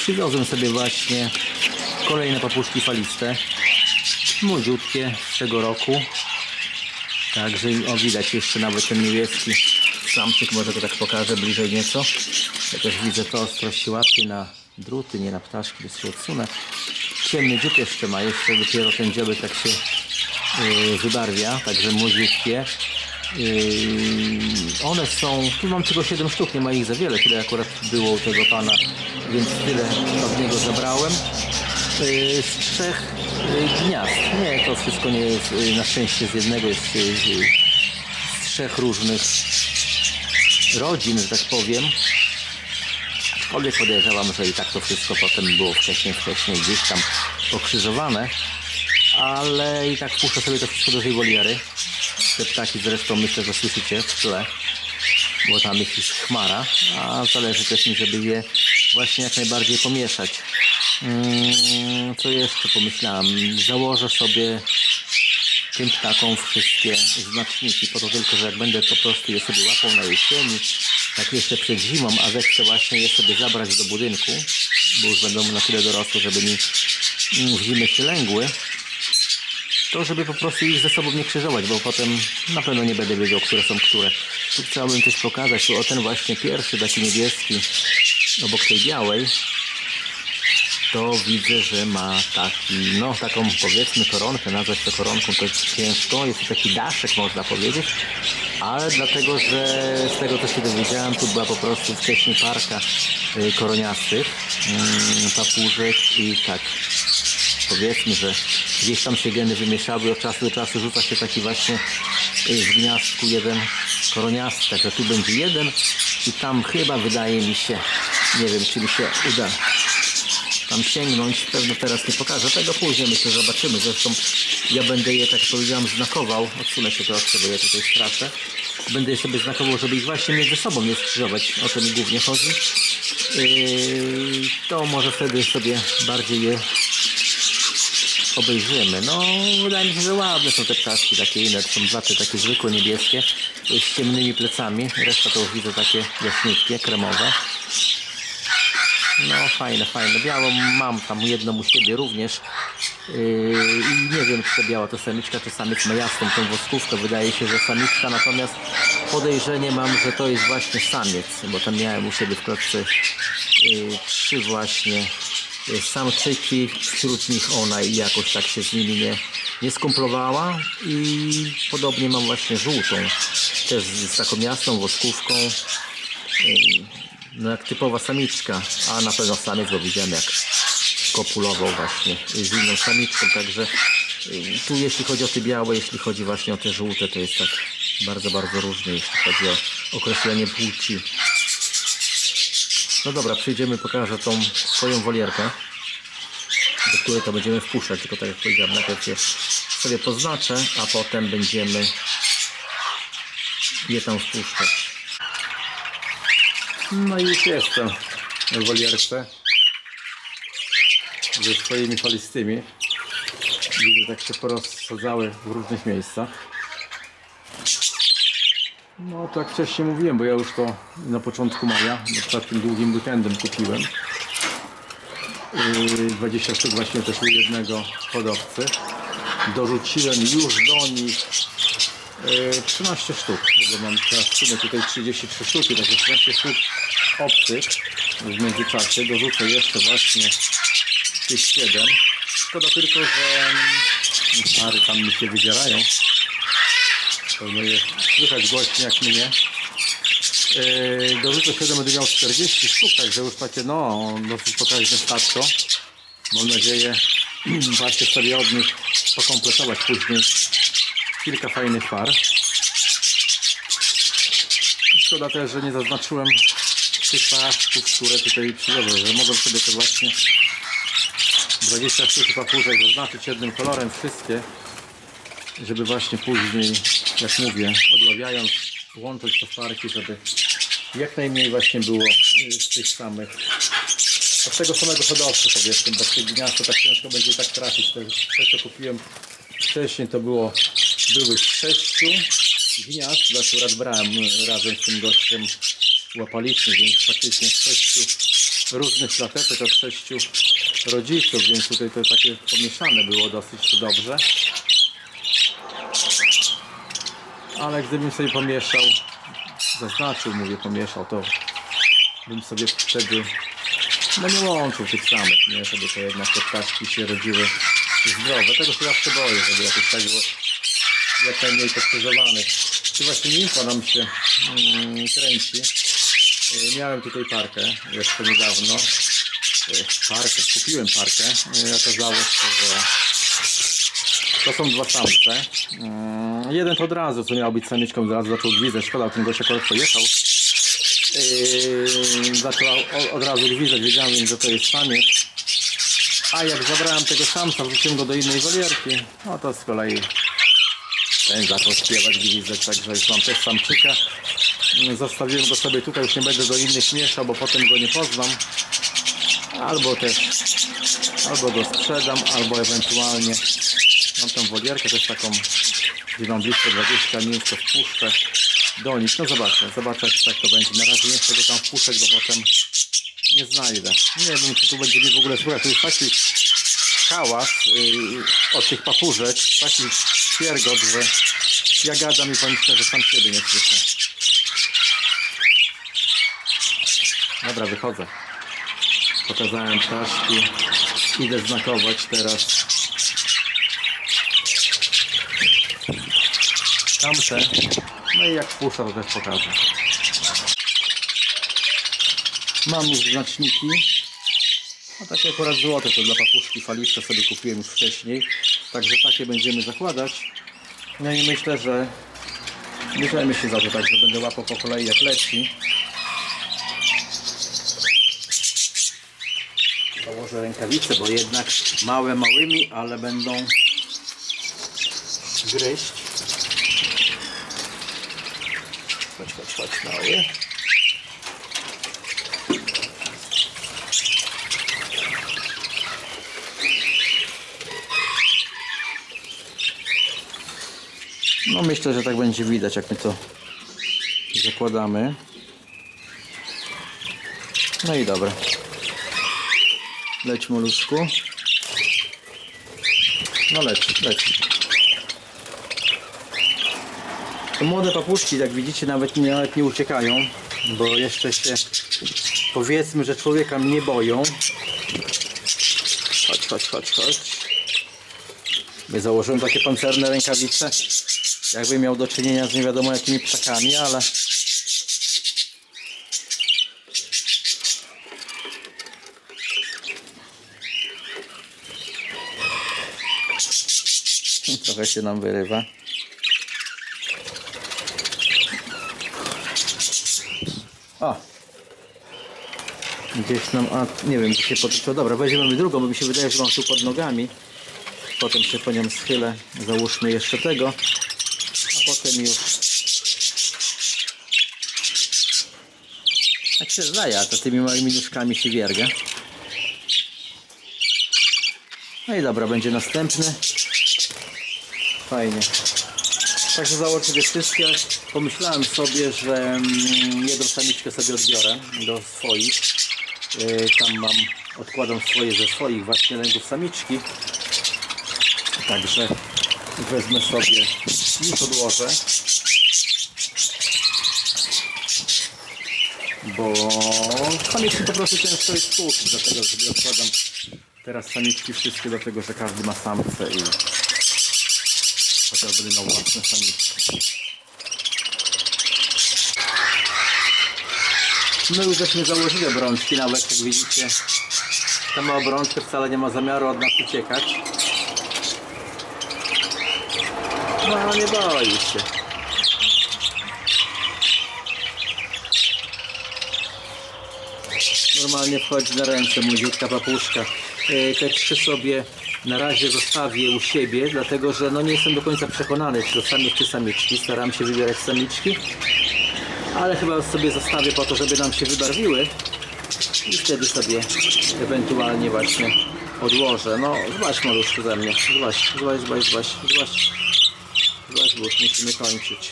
Przywiozłem sobie właśnie kolejne papuszki faliste. Młodziutkie z tego roku. Także o widać jeszcze nawet ten niebieski samczyk, może go tak pokażę bliżej nieco. Chociaż widzę to ostrości łapie na druty, nie na ptaszki, więc się odsunę. Ciemny dziób jeszcze ma, jeszcze dopiero ten dziobek tak się yy, wybarwia, także młodziutkie. Yy, one są, tu mam tylko 7 sztuk, nie ma ich za wiele, tyle akurat było u tego pana, więc tyle od niego zabrałem. Yy, z trzech yy, gniazd. Nie, to wszystko nie jest na szczęście z jednego, jest z trzech różnych rodzin, że tak powiem. Aczkolwiek podejrzewam, że i tak to wszystko potem było wcześniej, wcześniej gdzieś tam pokrzyżowane. Ale i tak puszczę sobie to wszystko do tej woliery. Te ptaki zresztą myślę, że słyszycie w tle, bo tam jest już chmara, a zależy też mi, żeby je właśnie jak najbardziej pomieszać. Mm, co jeszcze pomyślałem? Założę sobie tym ptakom wszystkie znaczniki, po to tylko, że jak będę po prostu je sobie łapał na jesieni, tak jeszcze przed zimą, a zechcę właśnie je sobie zabrać do budynku, bo już będą na tyle dorosłe, żeby mi mm, w zimę się lęgły, to żeby po prostu ich ze sobą nie krzyżować, bo potem na pewno nie będę wiedział, które są które. Tu chciałbym też pokazać, tu o ten właśnie pierwszy, taki niebieski, obok tej białej, to widzę, że ma taki, no taką powiedzmy koronkę, nazwać to koronką to jest ciężko, jest taki daszek można powiedzieć, ale dlatego, że z tego co się dowiedziałem, tu była po prostu wcześniej parka y, koroniastych, mm, papużek i tak powiedzmy, że gdzieś tam się geny wymieszały, od czasu do czasu rzuca się taki właśnie y, w gniazdku jeden koroniasty, także tu będzie jeden i tam chyba wydaje mi się, nie wiem czy mi się uda tam sięgnąć, pewno teraz nie pokażę tego, później myślę, że zobaczymy, zresztą ja będę je, tak jak powiedziałem, znakował, odsunę się troszkę, bo ja tutaj straszę, będę je sobie znakował, żeby ich właśnie między sobą nie skrzyżować, o to mi głównie chodzi, yy, to może wtedy sobie bardziej je obejrzymy. No, wydaje mi się, że ładne są te ptaszki, takie inne, to są dwa takie zwykłe niebieskie, z ciemnymi plecami, reszta to już widzę takie jaśniutkie, kremowe. No fajne, fajne. Białą mam tam jedną u siebie również. Yy, I nie wiem, czy to biała to samiczka, czy samiec ma jasną tą woskówkę. Wydaje się, że samiczka, natomiast podejrzenie mam, że to jest właśnie samiec, bo tam miałem u siebie w klatce yy, trzy właśnie samczyki, wśród nich ona i jakoś tak się z nimi nie, nie skumplowała i podobnie mam właśnie żółtą, też z, taką jasną woskówką. No jak typowa samiczka, a na pewno samiec, bo widziałem jak kopulował właśnie z inną samiczką, także y, tu jeśli chodzi o te białe, jeśli chodzi właśnie o te żółte, to jest tak bardzo, bardzo różnie, jeśli chodzi o określenie płci. No dobra, przyjdziemy, pokażę tą swoją wolierkę, do której to będziemy wpuszczać, tylko tak jak powiedziałem, najpierw je sobie poznaczę, a potem będziemy je tam wpuszczać. No i już jestem w wolierce ze swoimi falistymi. Widzę, tak się porozsadzały w różnych miejscach. No tak wcześniej mówiłem, bo ja już to na początku maja, przykład tym długim weekendem kupiłem. Yy, 20 sztuk właśnie też u jednego hodowcy. Dorzuciłem już do nich Yy, 13 sztuk, bo mam teraz w tutaj 33 sztuki, także 13 sztuk obcych w międzyczasie. Dorzucę jeszcze właśnie tych 7. Szkoda tylko, że mm, pary tam mi się wydzierają. Pewno je słychać głośno jak mnie. Yy, dorzucę 7, będę miał 40 sztuk, także już takie no, dosyć pokaźne statko. Mam nadzieję właśnie sobie od nich pokompletować później kilka fajnych par. Szkoda też, że nie zaznaczyłem tych paszków, które tutaj przywiozę, że mogłem sobie to właśnie 20 sztuk papuszek zaznaczyć jednym kolorem wszystkie, żeby właśnie później, jak mówię, odławiając, łączyć to w parki, żeby jak najmniej właśnie było y, z tych samych od tego samego hodowcy powiedzmy, bo tych gniazdo tak ciężko będzie tak trafić. Te, te co kupiłem wcześniej to było były z sześciu gniazd, akurat brałem razem z tym gościem łapaliśmy, więc faktycznie z sześciu różnych flateczek od sześciu rodziców, więc tutaj to takie pomieszane było dosyć dobrze. Ale gdybym sobie pomieszał, zaznaczył, mówię pomieszał, to bym sobie wtedy no nie łączył tych samych, nie, żeby to jednak te ptaszki się rodziły zdrowe. Tego się zawsze boję, żeby jakoś tak było jak najmniej pokrzyżowanych. Tu właśnie nimfa nam się mm, kręci. Y, Miałem tutaj parkę jeszcze niedawno. Y, Parkę, kupiłem parkę. Y, Okazało się, że to są dwa samce. Mm, Jeden to od razu, co miał być samiczką, od razu zaczął gwizdać. Szkoda, ten gość akurat pojechał. Yy, zaczął o- od razu gwizdać, wiedziałem, że to jest samiec. A jak zabrałem tego samca, wrzuciłem go do innej wolierki, no to z kolei ten zaczął śpiewać, gwizdać, także już mam też samczyka. Yy, Zostawiłem go sobie tutaj, już nie będę do innych mieszał, bo potem go nie poznam. Albo też, albo go sprzedam, albo ewentualnie mam tą wolierkę też taką, gdzie mam blisko 20 minut, to wpuszczę do nich. No zobaczę, zobaczę jak tak to będzie. Na razie nie chcę go tam wpuszczać, bo potem nie znajdę. Nie wiem, czy tu będzie mi w ogóle słuchać. To jest taki hałas yy, od tych papużek, taki świergot, że ja gadam i powiem szczerze, sam siebie nie słyszę. Dobra, wychodzę. Pokazałem ptaszki. Idę znakować teraz. Tamte. No i jak wpuszczę, to też pokażę. Mam już znaczniki. A takie akurat złote to dla papuszki faliste sobie kupiłem już wcześniej. Także takie będziemy zakładać. No i myślę, że bierzemy się za to tak, że będę łapał po kolei jak leci. Założę rękawice, bo jednak małe małymi, ale będą gryźć. Chodź, chodź, chodź, mały. No myślę, że tak będzie widać, jak my to zakładamy. No i dobra. Leć moluszku. No leć, leć. To młode papuszki, jak widzicie, nawet nie, nawet nie uciekają, bo jeszcze się powiedzmy, że człowieka nie boją. Chodź, chodź, chodź, chodź. My założyłem takie pancerne rękawice, jakby miał do czynienia z nie wiadomo jakimi ptakami, ale trochę się nam wyrywa. O! Gdzieś nam, a nie wiem, gdzie się potoczyło. Dobra, weźmiemy drugą, bo mi się wydaje, że mam tu pod nogami. Potem się po nią schylę. Załóżmy jeszcze tego. A potem już... Tak się zdaje, a to tymi małymi nóżkami się wierga. No i dobra, będzie następny. Fajnie. Także założyć wszystkie. Pomyślałem sobie, że mm, jedną samiczkę sobie odbiorę do swoich. Yy, Tam mam, odkładam swoje ze swoich właśnie lęgów samiczki. Także wezmę sobie, już odłożę. Bo samiczki po prostu ciężko jest tłuc, dlatego sobie odkładam teraz samiczki wszystkie, dlatego że każdy ma samce i chociaż będę miał własne samiczki. My już żeśmy założyli obrączki, nawet jak widzicie ta ma obrączkę wcale nie ma zamiaru od nas uciekać. No nie boi się. Normalnie wchodzi na ręce młodziutka papuszka. Yy, Te trzy sobie na razie zostawię u siebie, dlatego że no nie jestem do końca przekonany, czy to samiec czy samiczki. Staram się wybierać samiczki, ale chyba sobie zostawię po to, żeby nam się wybarwiły i wtedy sobie ewentualnie właśnie odłożę. No zobacz maluszku ze mnie, zobacz, zobacz, zobacz, zobacz, zobacz, zobacz, bo już musimy kończyć.